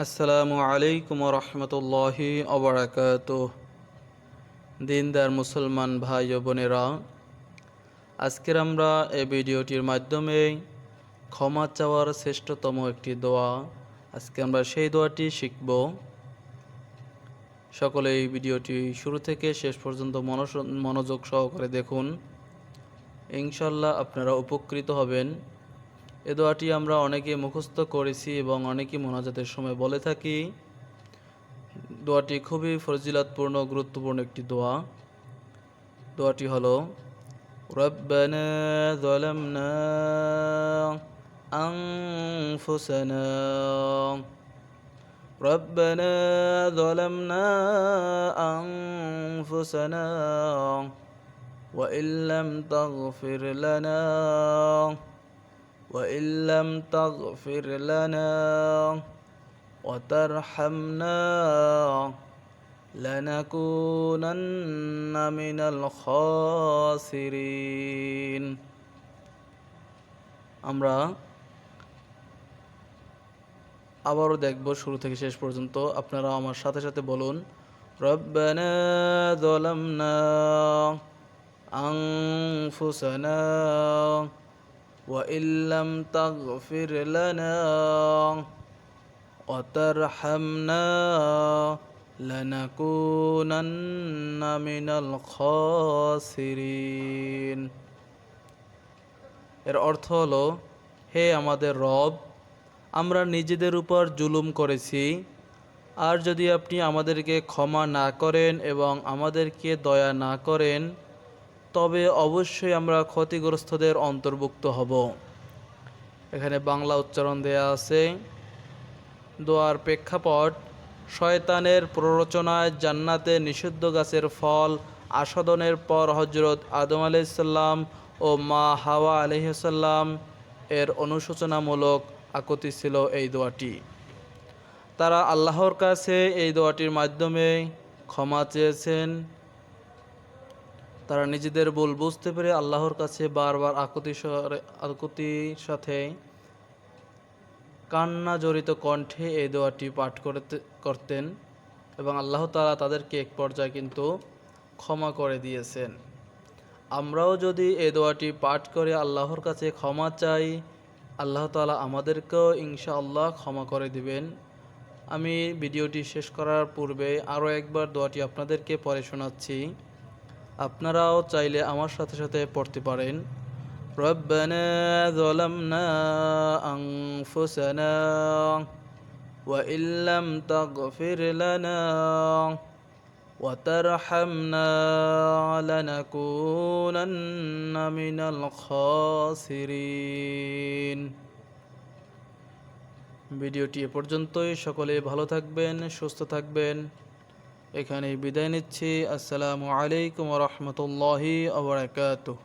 আসসালামু আলাইকুম রহমতুল্লাহি অবরাকাত দিনদার মুসলমান ভাই ও বোনেরা, আজকের আমরা এই ভিডিওটির মাধ্যমে ক্ষমা চাওয়ার শ্রেষ্ঠতম একটি দোয়া আজকে আমরা সেই দোয়াটি শিখব। সকলে এই ভিডিওটি শুরু থেকে শেষ পর্যন্ত মনোযোগ সহকারে দেখুন। ইনশাল্লাহ আপনারা উপকৃত হবেন। এ দোয়াটি আমরা অনেকে মুখস্থ করেছি এবং অনেকেই মোনাজাতের সময় বলে থাকি দোয়াটি খুবই ফজিলাতপূর্ণ গুরুত্বপূর্ণ একটি দোয়া দোয়াটি হলো ربنا ظلمنا أنفسنا ربنا ظلمنا أنفسنا وإن لم تغفر لنا وإن لم تغفر لنا وترحمنا لنكونن من الخاسرين আমরা আবারও দেখব শুরু থেকে শেষ পর্যন্ত আপনারা আমার সাথে সাথে বলুন রব্বানা ظلمنا أنفسنا وإن لم تغفر لنا وترحمنا لنكونن من الخاسرين এর অর্থ হলো হে আমাদের রব আমরা নিজেদের উপর জুলুম করেছি আর যদি আপনি আমাদেরকে ক্ষমা না করেন এবং আমাদেরকে দয়া না করেন তবে অবশ্যই আমরা ক্ষতিগ্রস্তদের অন্তর্ভুক্ত হব। এখানে বাংলা উচ্চারণ দেয়া আছে, দোয়ার প্রেক্ষাপট, শয়তানের প্ররোচনায় জান্নাতে নিষিদ্ধ গাছের ফল আসাদনের পর হজরত আদম আলাইসাল্লাম ও মা হাওয়া আলহিসাল্লাম এর অনুশোচনামূলক আকতি ছিল এই দোয়াটি। তারা আল্লাহর কাছে এই দোয়াটির মাধ্যমে ক্ষমা চেয়েছেন। তারা নিজেদের ভুল বুঝতে পেরে আল্লাহর কাছে বারবার আকুতি আকুতির সাথে কান্না জড়িত কণ্ঠে এই দোয়াটি পাঠ করতে, করতেন এবং আল্লাহ তাআলা তাদেরকে এক পর্যায়ে কিন্তু ক্ষমা করে দিয়েছেন। আমরাও যদি এই দোয়াটি পাঠ করে আল্লাহর কাছে ক্ষমা চাই, আল্লাহ তাআলা আমাদেরকেও ইনশাআল্লাহ ক্ষমা করে দিবেন। আমি ভিডিওটি শেষ করার পূর্বে আরও একবার দোয়াটি আপনাদেরকে পড়ে শোনাচ্ছি। আপনারাও চাইলে আমার সাথে সাথে পড়তে পারেন ربنا ظلمنا أنفسنا وإن لم تغفر لنا وترحمنا لنكونن من الخاسرين ভিডিওটি এ পর্যন্তই সকলে ভালো থাকবেন সুস্থ থাকবেন এখানেই বিদায় নিচ্ছি। আসসালামু আলাইকুম রহমতুল্লাহি আবরাকাতুহ